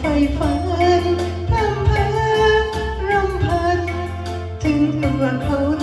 ไฟฝันรำพันรำพันถึงตัวเขา